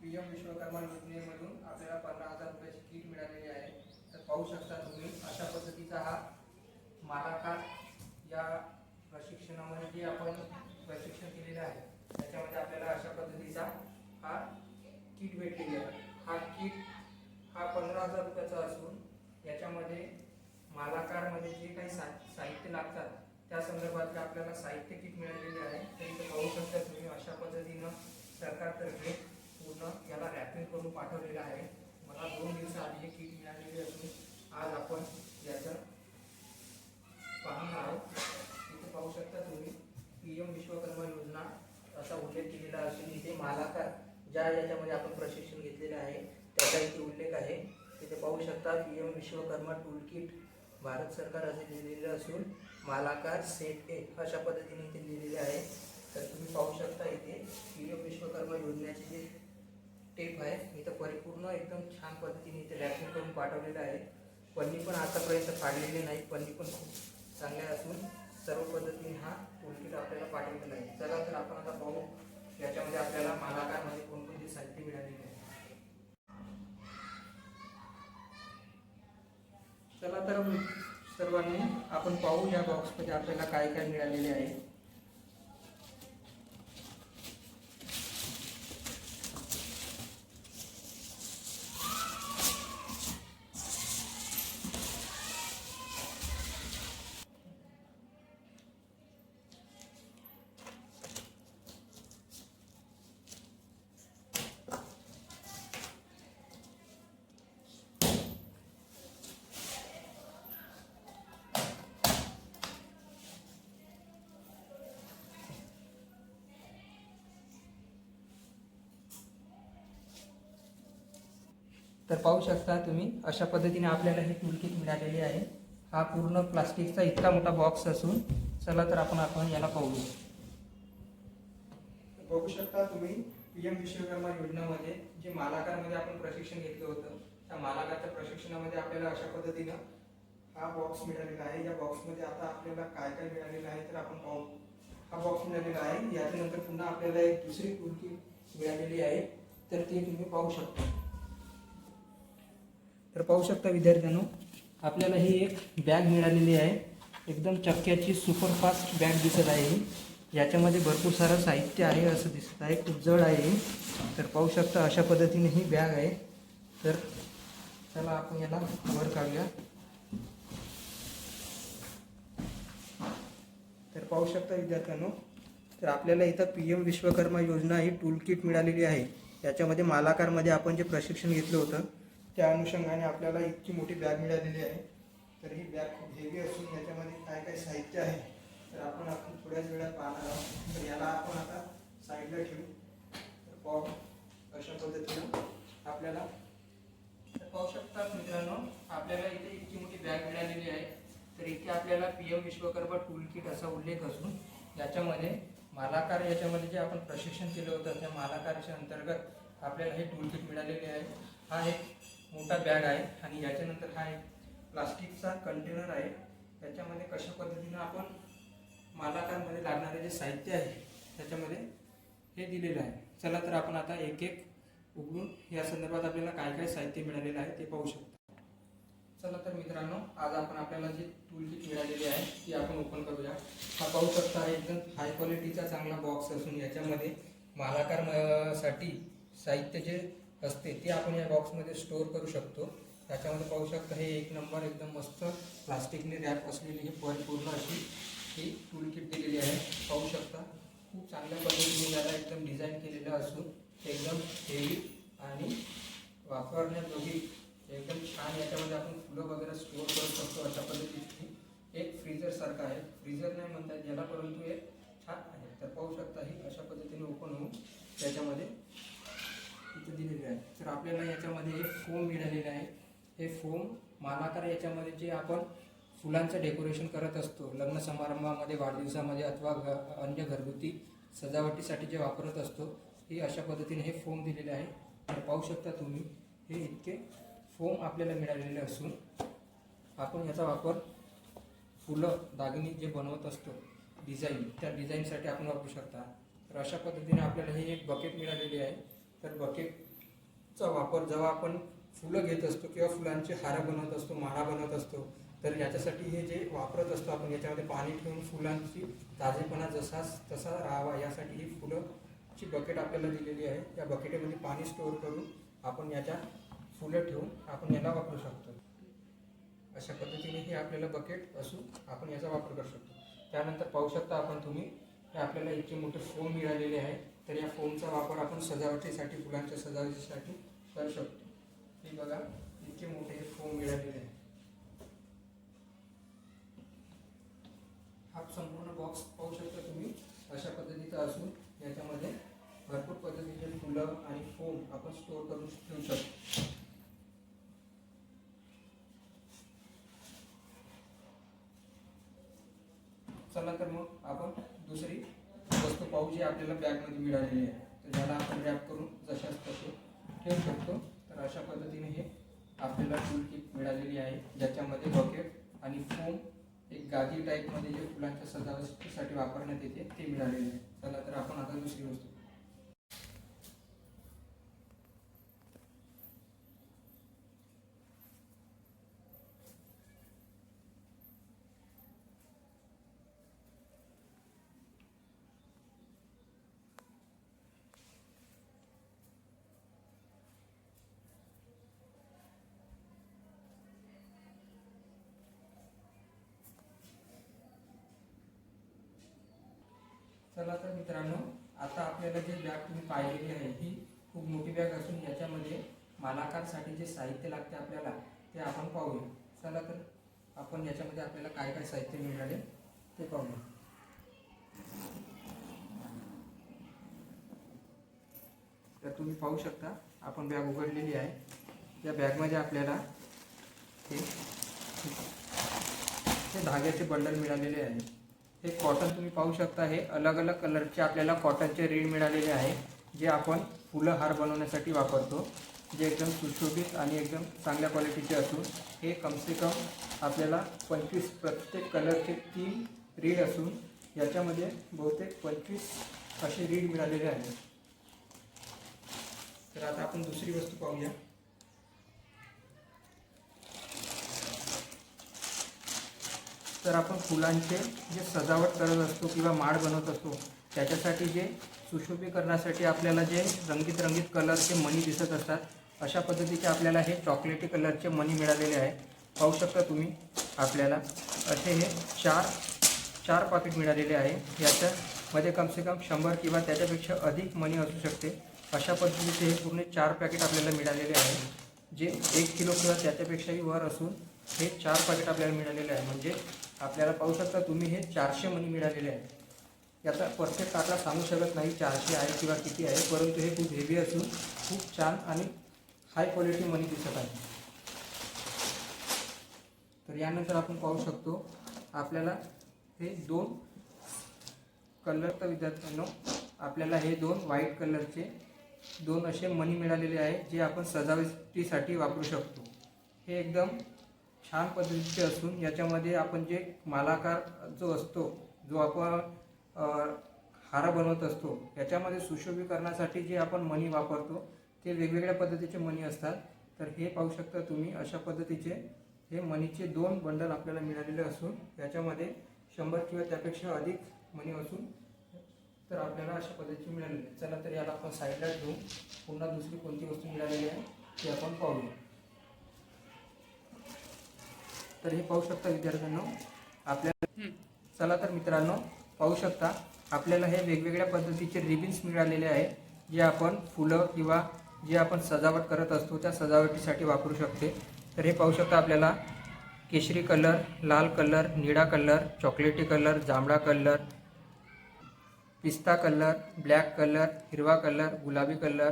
P M Vishwakarma योजनेमधून आपल्याला पंधरा हजार रुपयाची किट मिळालेली आहे. तर पाहू शकता तुम्ही अशा पद्धतीचा हा मालाकार या प्रशिक्षणामध्ये जे आपण प्रशिक्षण केलेलं आहे. त्याच्यामध्ये आपल्याला अशा पद्धतीचा हा किट भेटलेली आहे. हा किट हा पंधरा हजार रुपयाचा असून याच्यामध्ये मालाकारमध्ये म्हणजे जे काही सा साहित्य लागतात त्या संदर्भातले आपल्याला साहित्य किट मिळालेले आहे. ते पाहू शकता तुम्ही अशा पद्धतीनं सरकारतर्फे पूर्ण याला रॅपिंग करून पाठवलेलं आहे. मला दोन दिवसाआधी हे किट मिळालेली असून आज आपण याचं पाहणार आहोत. इथे पाहू शकता तुम्ही पी एम विश्वकर्मा योजना असा उल्लेख केलेला असून इथे मालाकार ज्या याच्यामध्ये आपण प्रशिक्षण घेतलेले आहे त्याचा इथे उल्लेख आहे. तिथे पाहू शकता P M Vishwakarma tool kit Bharat सरकार असे लिहिलेलं असून मालाकार सेट ए अशा पद्धतीने इथे लिहिलेले आहे. तर तुम्ही पाहू शकता इथे पी एम विश्वकर्मा योजनेचे जे टेप आहे. इथं परिपूर्ण एकदम छान पद्धतीने इथे रॅपिंग करून पाठवलेलं आहे. पन्नी पण आतापर्यंत फाडलेली नाही. पन्नी पण खूप चांगल्या असून सर्व पद्धतीने हा टूलकिट आपल्याला पाठवलेला आहे. चला तर आपण आता पाहू याच्यामध्ये आपल्याला मालाकारमध्ये कोणकोणती साहित्य मिळालेली आहे. चला तर सर्वांनी आपण पाहू या बॉक्समध्ये आपल्याला काय काय मिळालेले आहे. तर पाहू शकता तुम्ही अशा पद्धतीने आपल्याला हे टूलकिट मिळालेली आहे. हा पूर्ण प्लास्टिकचा इतका मोठा बॉक्स असून चला तर आपण आपण याला पाहू बघू शकता तुम्ही पी एम विश्वकर्मा योजनामध्ये जे मालाकारमध्ये आपण प्रशिक्षण घेतलं होतं त्या मालाकारच्या प्रशिक्षणामध्ये आपल्याला अशा पद्धतीनं हा बॉक्स मिळालेला आहे. या बॉक्समध्ये आता आपल्याला काय काय मिळालेलं आहे तर आपण पाहू. हा बॉक्स मिळालेला आहे. याच्यानंतर पुन्हा आपल्याला एक दुसरी टूलकिट मिळालेली आहे. तर ती तुम्ही पाहू शकता. तर पाहू शकता विद्यार्थ्यांनो आपल्याला ही एक बॅग मिळालेली आहे. एकदम चक्क्याची सुपरफास्ट बॅग दिसत आहे याच्यामध्ये भरपूर सारं साहित्य आहे असं दिसत आहे. खूप जड आहे तर पाहू शकता अशा पद्धतीने ही बॅग आहे. तर चला आपण याला वर काढूया. तर पाहू शकता विद्यार्थ्यांनो तर आपल्याला इथं पी एम विश्वकर्मा योजना ही टूल किट मिळालेली आहे. याच्यामध्ये मालाकारमध्ये आपण जे प्रशिक्षण घेतलं होतं त्या अनुषंगाने आपल्याला इतकी मोठी बॅग मिळालेली आहे. तर ही बॅग खूप हेवी असून याच्यामध्ये काय काय साहित्य आहे तर आपण आपण थोड्याच वेळात पाहणार आहोत. तर याला आपण आता साईडला ठेवू. तर पाहू अशा पद्धतीनं आपल्याला तर पाहू शकता मित्रांनो आपल्याला इथे इतकी मोठी बॅग मिळालेली आहे. तर इथे आपल्याला P M Vishwakarma tool kit असा उल्लेख असून याच्यामध्ये मालाकार याच्यामध्ये जे आपण प्रशिक्षण केलं होतं त्या मालाकारच्या अंतर्गत आपल्याला हे टूल किट मिळालेले आहे. हा एक मोठा बॅग आहे आणि याच्यानंतर हा एक प्लास्टिकचा कंटेनर आहे. त्याच्यामध्ये कशा पद्धतीनं आपण मालाकारमध्ये लागणारे जे साहित्य आहे त्याच्यामध्ये हे दिलेलं आहे. चला तर आपण आता एक एक उघडून या संदर्भात आपल्याला काय काय साहित्य मिळालेलं आहे ते पाहू शकतो. चला तर मित्रांनो आज आपण आपल्याला जे टूल किट मिळालेली आहे ती आपण ओपन करूया. हा पाहू शकता एकदम हाय क्वालिटीचा चांगला बॉक्स असून याच्यामध्ये मालाकारसाठी साहित्य जे असते ती आपण या बॉक्समध्ये स्टोअर करू शकतो. त्याच्यामध्ये पाहू शकता हे एक नंबर एकदम मस्त प्लास्टिकने रॅप असलेली ही परिपूर्ण अशी ही टूल किट दिलेली आहे. पाहू शकता खूप चांगल्या पद्धतीने याला एकदम डिझाईन केलेलं असून एकदम हेवी आणि वापरण्याजोगी एकदम छान याच्यामध्ये आपण फुलं वगैरे स्टोअर करू शकतो अशा पद्धतीची. एक फ्रीजरसारखं आहे. फ्रीजर नाही म्हणतात ज्याला याला परंतु एक छान आहे. तर पाहू शकता ही अशा पद्धतीने ओपन होऊन त्याच्यामध्ये इथं दिलेले आहे. तर आपल्याला याच्यामध्ये एक फोम मिळालेले आहे. हे फोम मालाकार याच्यामध्ये जे आपण फुलांचं डेकोरेशन करत असतो लग्न समारंभामध्ये वाढदिवसामध्ये अथवा घ अन्य घरगुती सजावटीसाठी जे वापरत असतो हे अशा पद्धतीने हे फोम दिलेले आहे. तर पाहू शकता तुम्ही हे इतके फोम आपल्याला मिळालेले असून आपण याचा वापर फुलं दागिने जे बनवत असतो डिझाईन त्या डिझाईनसाठी आपण वापरू शकता. तर अशा पद्धतीने आपल्याला हे एक बकेट मिळालेली आहे. तर बकेटचा वापर जेव्हा आपण फुलं घेत असतो किंवा फुलांचे हार बनवत असतो माळा बनवत असतो तर याच्यासाठी हे जे वापरत असतो आपण याच्यामध्ये पाणी ठेवून फुलांची ताजेपणा जसाच तसा राहावा यासाठी ही फुलंची बकेट आपल्याला दिलेली आहे. या बकेटमध्ये पाणी स्टोअर करून आपण याच्या फुलं ठेवून आपण याला वापरू शकतो. अशा पद्धतीने हे आपल्याला बकेट असून आपण याचा वापर करू शकतो. त्यानंतर पाहू शकता आपण तुम्ही हे आपल्याला इतके मोठे फोम मिळालेले आहे तर या फोमचा वापर आपण सजावटीसाठी फुलांच्या सजावटीसाठी करू शकतो. हे बघा इतके मोठे हे फोम मिळालेले आहे हा संपूर्ण बॉक्स पाहू शकता तुम्ही. अशा पद्धतीचा असून याच्यामध्ये भरपूर पद्धतीचे फुलं आणि फोम आपण स्टोअर करून ठेवू शकतो. चला तर मग आपण दुसरी वस्तू पाहू जे आपल्याला बॅगमध्ये मिळालेली आहे. तर ज्याला आपण रॅप करून जशाच तसे ठेवू शकतो. तर अशा पद्धतीने हे आपल्याला टूल किट मिळालेली आहे. ज्याच्यामध्ये बकेट आणि फोम एक गादी टाईपमध्ये जे फुलांच्या सजावटीसाठी वापरण्यात येते ते मिळालेले आहे. चला तर आपण आता दुसरी वस्तू चला तर मित्रांनो आता आपल्याला जे बॅग तुम्ही पाहिलेली आहे ही खूप मोठी बॅग असून याच्यामध्ये मालाकारसाठी जे साहित्य लागते आपल्याला ते आपण पाहूया. चला तर आपण याच्यामध्ये आपल्याला काय काय साहित्य मिळाले ते पाहूया. तर तुम्ही पाहू शकता आपण बॅग उघडलेली आहे. या बॅगमध्ये आपल्याला हे हे धाग्याचे बंडल मिळालेले आहे. हे कॉटन तुम्ही पाहू शकता हे अलग अलग कलरचे आपल्याला कॉटनचे रीड मिळालेले आहे जे आपण फुलं हार बनवण्यासाठी वापरतो जे एकदम सुशोभित आणि एकदम चांगल्या क्वालिटीचे असून हे कमसे कम आपल्याला पंचवीस प्रत्येक कलरचे तीन रीड असून याच्यामध्ये बहुतेक पंचवीस असे रीड मिळालेले आहेत. तर आता आपण दुसरी वस्तू पाहूया. तर आपण फुलांचे जे सजावट करत असतो किंवा माळ बनवत असतो त्याच्यासाठी जे सुशोभीकरणासाठी आपल्याला जे रंगीत रंगीत कलरचे मणी दिसत असतात अशा पद्धतीचे आपल्याला हे चॉकलेटी कलरचे मणी मिळालेले आहे. पाहू शकता तुम्ही आपल्याला. असे हे चार चार पाकिट मिळालेले आहे. याच्यामध्ये कमसे कम शंभर किंवा त्याच्यापेक्षा अधिक मनी असू शकते. अशा पद्धतीचे हे पूर्ण चार पॅकेट आपल्याला मिळालेले आहे. जे एक किलो किंवा त्याच्यापेक्षाही वर असून हे चार पॅकेट आपल्याला मिळालेले आहे. म्हणजे आपल्याला पाहू शकता तुम्ही हे चारशे मनी मिळालेले आहे याचा परफेक्ट आकडा सांगू शकत नाही चारशे आहे किंवा किती आहे परंतु हे खूप हेवी असून खूप छान आणि हाय क्वालिटी मनी दिसत आहे. तर यानंतर आपण पाहू शकतो आपल्याला हे दोन कलर तर विद्यार्थ्यांनो आपल्याला हे दोन व्हाईट कलरचे दोन असे मनी मिळालेले आहे जे आपण सजावटीसाठी वापरू शकतो. हे एकदम छान पद्धतीचे असून याच्यामध्ये आपण जे मालाकार जो असतो जो आपण हारा हार बनवत असतो याच्यामध्ये सुशोभीकरणासाठी जे आपण मणी वापरतो ते वेगवेगळ्या पद्धतीचे मणी असतात. तर हे पाहू शकता तुम्ही अशा पद्धतीचे हे मनीचे दोन बंडल आपल्याला मिळालेले असून याच्यामध्ये शंभर किंवा त्यापेक्षा अधिक मणी असून तर आपल्याला अशा पद्धतीचे मिळालेले चला तर याला आपण साईडला ठेवून पुन्हा दुसरी कोणती वस्तू मिळालेली आहे ती आपण पाहूया. तर हे पाहू शकता विद्यार्थ्यांनो. आपल्याला चला तर मित्रांनो पाहू शकता. आपल्याला हे वेगवेगळ्या पद्धतीचे रिबिन्स मिळालेले आहे जे आपण फुलं किंवा जे आपण सजावट करत असतो त्या सजावटीसाठी वापरू शकते. तर हे पाहू शकता आपल्याला. केशरी कलर लाल कलर निळा कलर चॉकलेटी कलर जांभळा कलर पिस्ता कलर ब्लॅक कलर हिरवा कलर गुलाबी कलर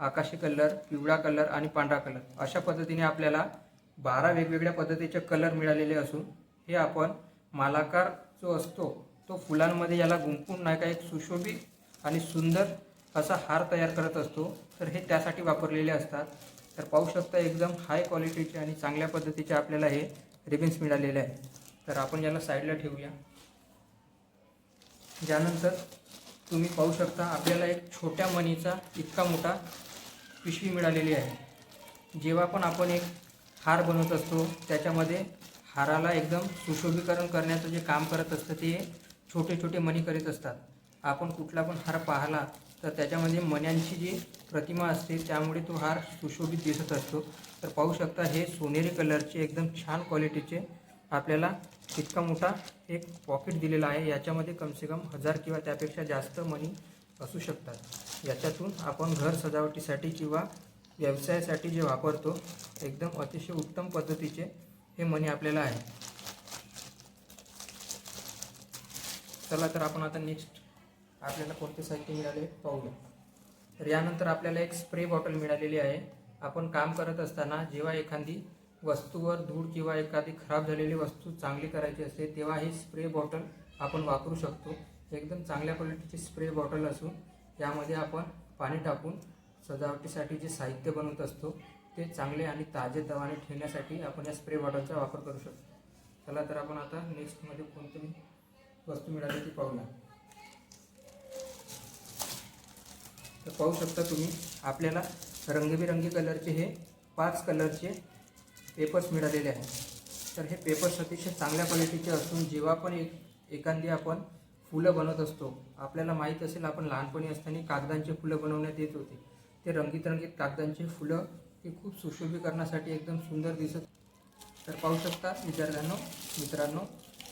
आकाशी कलर पिवळा कलर आणि पांढरा कलर. अशा पद्धतीने आपल्याला बारा वेगवेगळ्या पद्धतीचे कलर मिळालेले असून हे आपण मालाकार जो असतो तो फुलांमध्ये याला गुंपून नाही का एक सुशोभित आणि सुंदर असा हार तयार करत असतो तर हे त्यासाठी वापरलेले असतात. तर पाहू शकता एकदम हाय क्वालिटीचे आणि चांगल्या पद्धतीचे आपल्याला हे रिबिन्स मिळालेले आहे तर आपण याला साईडला ठेवूया. ज्यानंतर तुम्ही पाहू शकता आपल्याला एक छोट्या मनीचा इतका मोठा पिशवी मिळालेली आहे. जेव्हा पण आपण एक हार बनवत असतो. त्याच्यामध्ये हाराला एकदम सुशोभीकरण करण्याचं जे काम करत असतं ते छोटे छोटे मणी करीत असतात. आपण कुठला पण हार पाहिला तर त्याच्यामध्ये मण्यांची जी प्रतिमा असते त्यामुळे तो हार सुशोभित दिसत असतो. तर पाहू शकता हे सोनेरी कलरचे एकदम छान क्वालिटीचे आपल्याला इतका मोठा एक पॉकेट दिलेला आहे. याच्यामध्ये कमसे कम हजार किंवा त्यापेक्षा जास्त मनी असू शकतात. याच्यातून आपण घर सजावटीसाठी किंवा व्यवसायासाठी जे वापरतो एकदम अतिशय उत्तम पद्धतीचे हे मनी आपल्याला आहे. चला तर आपण आता नेक्स्ट आपल्याला कोणते साहित्य मिळाले पाहूया. तर यानंतर आपल्याला एक स्प्रे बॉटल मिळालेली आहे. आपण काम करत असताना जेव्हा एखादी वस्तूवर धूळ किंवा एखादी खराब झालेली वस्तू चांगली करायची असते तेव्हा ही स्प्रे बॉटल आपण वापरू शकतो. एकदम चांगल्या क्वालिटीची स्प्रे बॉटल असून यामध्ये आपण पाणी टाकून सजावटीसाठी जे साहित्य बनवत असतो ते चांगले आणि ताजे दवाने ठेवण्यासाठी आपण या स्प्रे बॉटलचा वापर करू शकतो. चला तर आपण आता नेक्स्टमध्ये कोणती वस्तू मिळाली ती पाहूया. तर पाहू शकता तुम्ही आपल्याला रंगीबेरंगी कलरचे हे पाच कलरचे पेपर्स मिळालेले आहेत. तर हे पेपर्स अतिशय चांगल्या क्वालिटीचे असून जेव्हा पण एक एखादी आपण फुलं बनवत असतो आपल्याला माहीत असेल आपण लहानपणी असताना कागदांचे फुलं बनवण्यात येत होते. ते रंगीत रंगीत कागदांचे फुलं हे खूप सुशोभीकरणासाठी एकदम सुंदर दिसत. तर पाहू शकता विद्यार्थ्यांनो मित्रांनो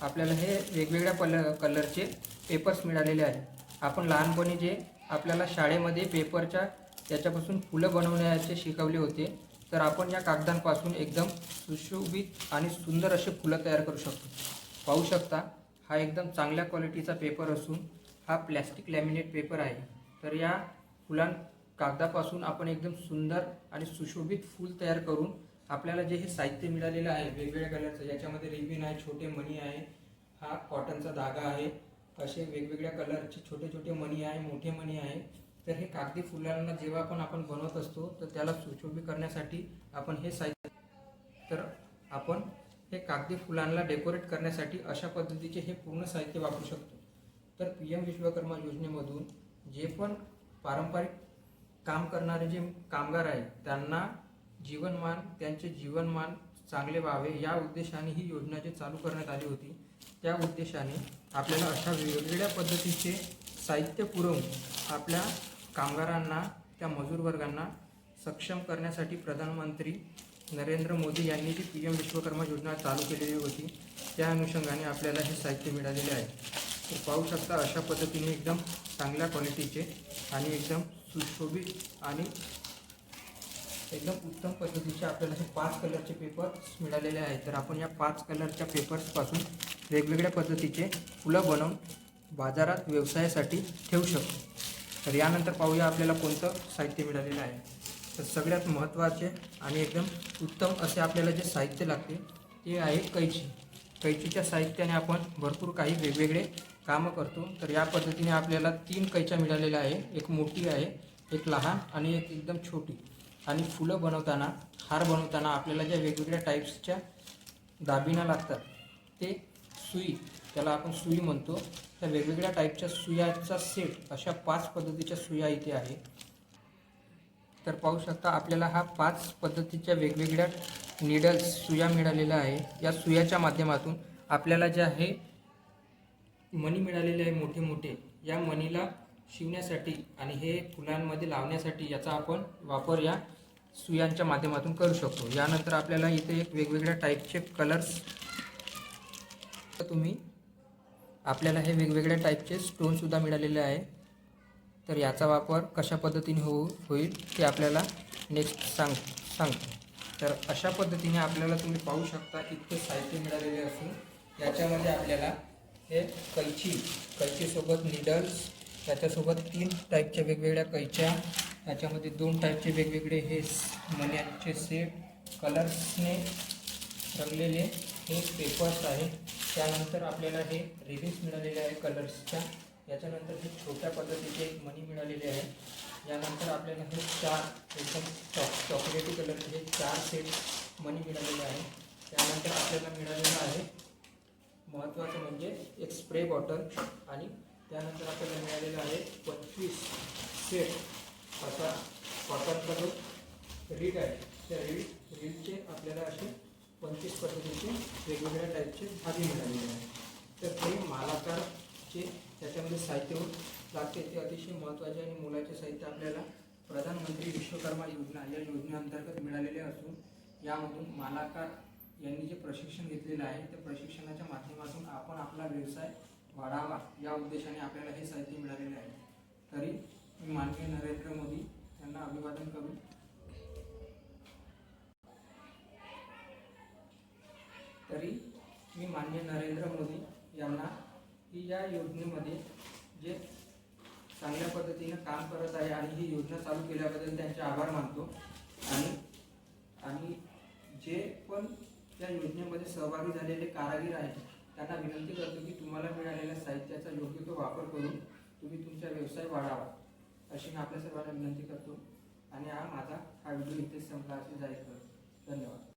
आपल्याला हे वेगवेगळ्या पल कलरचे पेपर्स मिळालेले आहेत. आपण लहानपणी जे आपल्याला शाळेमध्ये पेपरच्या त्याच्यापासून फुलं बनवण्याचे शिकवले होते तर आपण या कागदांपासून एकदम सुशोभित आणि सुंदर असे फुलं तयार करू शकतो. पाहू शकता हा एकदम चांगल्या क्वालिटीचा पेपर असून हा प्लॅस्टिक लॅमिनेट पेपर आहे. तर या फुलां कागदापासून आपण एकदम सुंदर आणि सुशोभित फूल तयार करून आपल्याला जे हे साहित्य मिळालेलं आहे वेगवेगळ्या कलरचं याच्यामध्ये रिबिन आहे छोटे मणी आहे हा कॉटनचा धागा आहे असे वेगवेगळ्या कलरचे छोटे छोटे मणी आहे मोठे मणी आहे. तर हे कागदी फुलांना जेव्हा पण आपण बनवत असतो तर त्याला सुशोभी करण्यासाठी आपण हे साहित्य तर आपण हे कागदी फुलांना डेकोरेट करण्यासाठी अशा पद्धतीचे हे पूर्ण साहित्य वापरू शकतो. तर पी एम विश्वकर्मा योजनेमधून जे पण पारंपरिक काम करणारे जे कामगार आहेत त्यांना जीवनमान त्यांचे जीवनमान चांगले व्हावे या उद्देशाने ही योजना जी चालू करण्यात आली होती त्या उद्देशाने आपल्याला अशा वेगवेगळ्या पद्धतीचे साहित्य पुरवून आपल्या कामगारांना त्या मजूर वर्गांना सक्षम करण्यासाठी प्रधानमंत्री नरेंद्र मोदी यांनी जी पी एम विश्वकर्मा योजना चालू केलेली होती त्या अनुषंगाने आपल्याला हे साहित्य मिळालेले आहे. तर पाहू शकता अशा पद्धतीने एकदम चांगल्या क्वालिटीचे आणि एकदम सुशोभित आणि एकदम उत्तम पद्धतीचे आपल्याला हे पाच कलरचे पेपर्स मिळालेले आहेत. तर आपण या पाच कलरच्या पेपर्सपासून वेगवेगळ्या पद्धतीचे फुलं बनवून बाजारात व्यवसायासाठी ठेवू शकतो. तर यानंतर पाहूया आपल्याला कोणतं साहित्य मिळालेलं आहे. तर सगळ्यात महत्त्वाचे आणि एकदम उत्तम असे आपल्याला जे साहित्य लागते ते आहे कैची. कैचीच्या साहित्याने आपण भरपूर काही वेगवेगळे कामं करतो. तर या पद्धतीने आपल्याला तीन कैच्या मिळालेल्या आहे. एक मोठी आहे एक लहान आणि एक एकदम छोटी. आणि फुलं बनवताना हार बनवताना आपल्याला ज्या वेगवेगळ्या टाईप्सच्या दाबिना लागतात ते सुई त्याला आपण सुई म्हणतो. त्या वेगवेगळ्या टाईपच्या सुयाचा सेट अशा पाच पद्धतीच्या सुया इथे आहे. तर पाहू शकता आपल्याला हा पाच पद्धतीच्या वेगवेगळ्या निडल्स सुया मिळालेल्या आहे. या सुयाच्या माध्यमातून आपल्याला जे आहे मणी मिळालेले आहे मोठे मोठे या मणीला शिवण्यासाठी आणि हे फुलांमध्ये लावण्यासाठी याचा आपण वापर या सुयांच्या माध्यमातून करू शकतो. यानंतर आपल्याला इथे एक वेगवेगळ्या टाईपचे कलर्स तुम्ही आपल्याला हे वेगवेगळ्या टाईपचे स्टोनसुद्धा मिळालेले आहे. तर याचा वापर कशा पद्धतीने होऊ होईल ते आपल्याला नेक्स्ट सांग सांगतो. तर अशा पद्धतीने आपल्याला तुम्ही पाहू शकता इतके साहित्य मिळालेले असून याच्यामध्ये आपल्याला हे कैची कैचीसोबत निडल्स त्याच्यासोबत तीन टाईपच्या वेगवेगळ्या कैच्या याच्यामध्ये दोन टाईपचे वेगवेगळे हे स- मण्यांचे सेट कलर्सने रंगलेले हे पेपर्स आहे. त्यानंतर आपल्याला हे रिबिन्स मिळालेले आहे कलर्सच्या याच्यानंतर हे छोट्या पद्धतीचे एक मणी मिळालेले आहे. यानंतर आपल्याला हे चार एकदम चॉक चॉकलेटी कलरचे हे चार सेट मणी मिळालेले आहे. त्यानंतर आपल्याला मिळालेलं आहे महत्त्वाचं म्हणजे एक स्प्रे बॉटल आणि त्यानंतर आपल्याला मिळालेलं आहे पंचवीस सेट असा कॉटनचा जो रीड आहे. त्या रीड रीडचे आपल्याला असे पंचवीस पद्धतीचे वेगवेगळ्या टाईपचे धागे मिळालेले आहेत. तर ते मालाकारचे त्याच्यामध्ये साहित्य लागते ते अतिशय महत्त्वाचे आणि मुलाचे साहित्य आपल्याला प्रधानमंत्री विश्वकर्मा योजना या योजनेअंतर्गत मिळालेले असून यामधून मालाकार यांनी जे प्रशिक्षण घेतलेलं आहे त्या प्रशिक्षणाच्या माध्यमातून आपण आपला व्यवसाय वाढावा. या उद्देशाने आपल्याला हे साहित्य मिळालेले आहे. तरी मी माननीय नरेंद्र मोदी यांना अभिवादन करून तरी मी मान्य नरेंद्र मोदी यांना की या योजनेमध्ये जे चांगल्या पद्धतीनं काम करत आहे आणि ही योजना चालू केल्याबद्दल त्यांचे आभार मानतो. आणि आणि जे पण या योजनेमध्ये सहभागी झालेले कारागीर आहेत. त्यांना विनंती करतो की तुम्हाला मिळालेल्या साहित्याचा योग्य तो वापर करून तुम्ही तुमचा व्यवसाय वाढावा. अशी मी आपल्या सर्वांना विनंती करतो. आणि हा माझा हा व्हिडिओ इथेच संपला. असे जाहीर करतो. धन्यवाद.